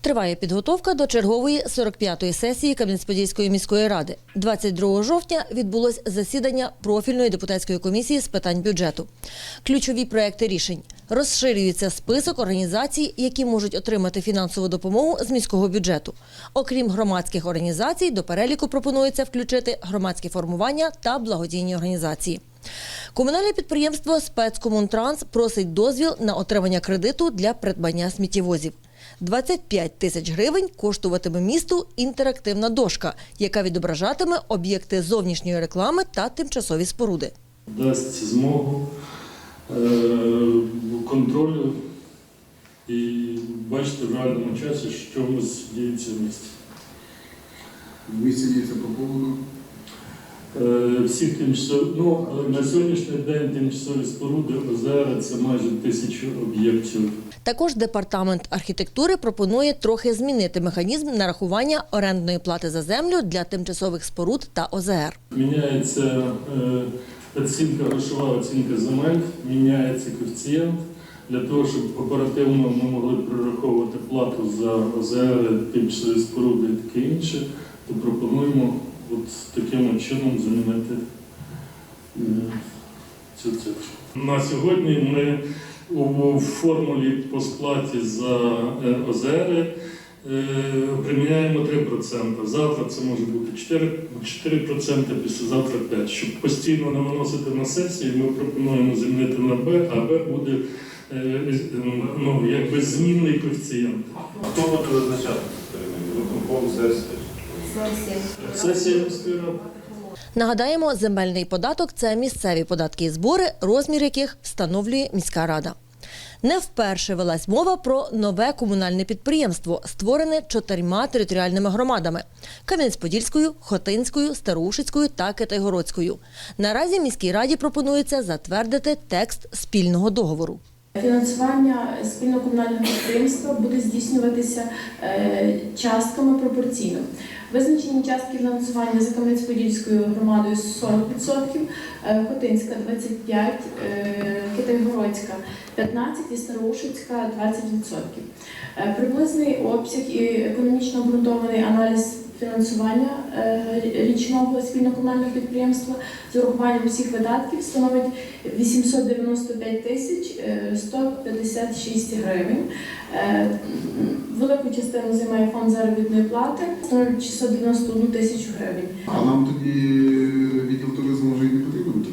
Триває підготовка до чергової 45-ї сесії Кам'янець-Подільської міської ради. 22 жовтня відбулось засідання профільної депутатської комісії з питань бюджету. Ключові проекти рішень. Розширюється список організацій, які можуть отримати фінансову допомогу з міського бюджету. Окрім громадських організацій, до переліку пропонується включити громадські формування та благодійні організації. Комунальне підприємство Спецкомунтранс просить дозвіл на отримання кредиту для придбання сміттєвозів. 25 тисяч гривень коштуватиме місту інтерактивна дошка, яка відображатиме об'єкти зовнішньої реклами та тимчасові споруди. дасть змогу е, контролю і бачити в реальному часі, що діється в місті. В місті діється по поводу. Е, Всі тимчасові, ну, на сьогоднішній день тимчасові споруди ОЗР це майже тисячу об'єктів. Також департамент архітектури пропонує трохи змінити механізм нарахування орендної плати за землю для тимчасових споруд та ОЗР. Міняється е, оцінка, грошова оцінка земель, міняється коефіцієнт для того, щоб оперативно ми могли прораховувати плату за ОЗР, тимчасові споруди і таке інше, то пропонуємо от таким чином замінити е, цю цифру. На сьогодні ми у формулі по сплаті за е, приміняємо 3%. Завтра це може бути 4%, 4% післязавтра 5%. Щоб постійно не виносити на сесії, ми пропонуємо змінити на Б, а Б буде е, ну, якби змінний коефіцієнт. Хто буде визначати виконком сесії? Нагадаємо, земельний податок це місцеві податки і збори, розмір яких встановлює міська рада. Не вперше велась мова про нове комунальне підприємство, створене чотирма територіальними громадами: Кам'янець-Подільською, Хотинською, Старушицькою та Китайгородською. Наразі міській раді пропонується затвердити текст спільного договору. Фінансування спільного комунального підприємства буде здійснюватися е, частками пропорційно. Визначені частки фінансування за Кам'янець-Подільською громадою 40%, е, Хотинська 25%, е, Китайгородська 15% і Староушицька 20%. Е, Приблизний обсяг і економічно обґрунтований аналіз фінансування е, річного спільнокомунального підприємства з урахуванням усіх видатків становить 895 тисяч е, 156 гривень. Е, Велику частину займає фонд заробітної плати, становить 691 тисячу гривень. А нам тоді відділ туризму вже і не потрібен?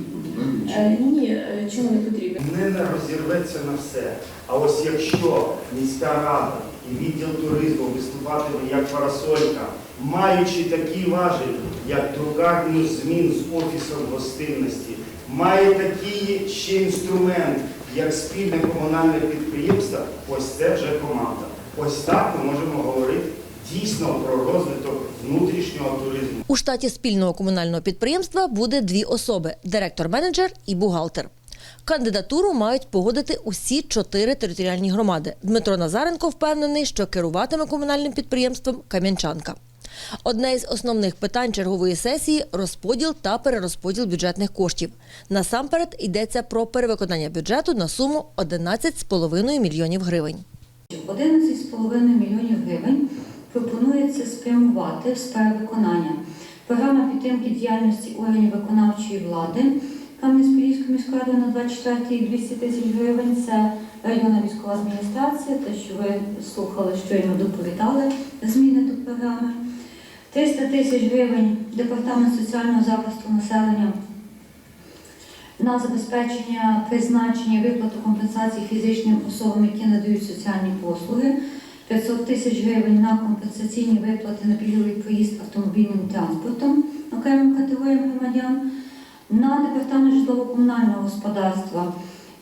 Е, Ні, е, чому не потрібен? не не розірветься на все. А ось якщо міська рада і відділ туризму виступатиме як парасолька, маючи такі важелі, як друкарню змін з офісом гостинності, має такий ще інструмент, як спільне комунальне підприємство, ось це вже команда. Ось так ми можемо говорити дійсно про розвиток внутрішнього туризму. У штаті спільного комунального підприємства буде дві особи: директор-менеджер і бухгалтер. Кандидатуру мають погодити усі чотири територіальні громади. Дмитро Назаренко впевнений, що керуватиме комунальним підприємством Кам'янчанка. Одне із основних питань чергової сесії розподіл та перерозподіл бюджетних коштів. Насамперед йдеться про перевиконання бюджету на суму 11,5 мільйонів гривень. 11,5 мільйонів гривень пропонується спрямувати в сфері виконання. Програма підтримки діяльності органів виконавчої влади Кам'янець-Подільської міської ради на 24 рік 200 тисяч гривень. Це районна військова адміністрація, те, що ви слухали, щойно доповідали зміни до програми. 300 тисяч гривень департамент соціального захисту населення на забезпечення призначення виплату компенсації фізичним особам, які надають соціальні послуги, 500 тисяч гривень на компенсаційні виплати на пільговий проїзд автомобільним транспортом окремим категоріям громадян, на департамент житлово-комунального господарства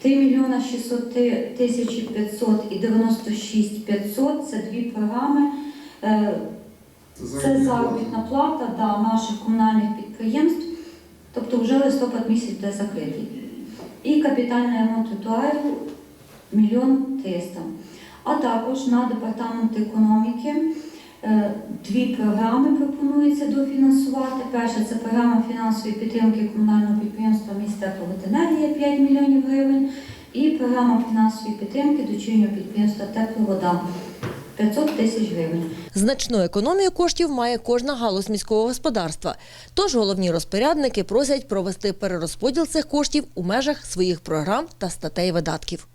3 мільйона 600 тисяч 500 і 96 500 – це дві програми. Е, Це заробітна плата да, наших комунальних підприємств, тобто вже листопад місяць буде закритий. І капітальний ремонт тротуарів мільйон триста. А також на департамент економіки е, дві програми пропонується дофінансувати. Перша це програма фінансової підтримки комунального підприємства міста Тепловоденергія 5 мільйонів гривень і програма фінансової підтримки дочірнього підприємства Тепловода 500 тисяч гривень. Значну економію коштів має кожна галузь міського господарства. Тож головні розпорядники просять провести перерозподіл цих коштів у межах своїх програм та статей видатків.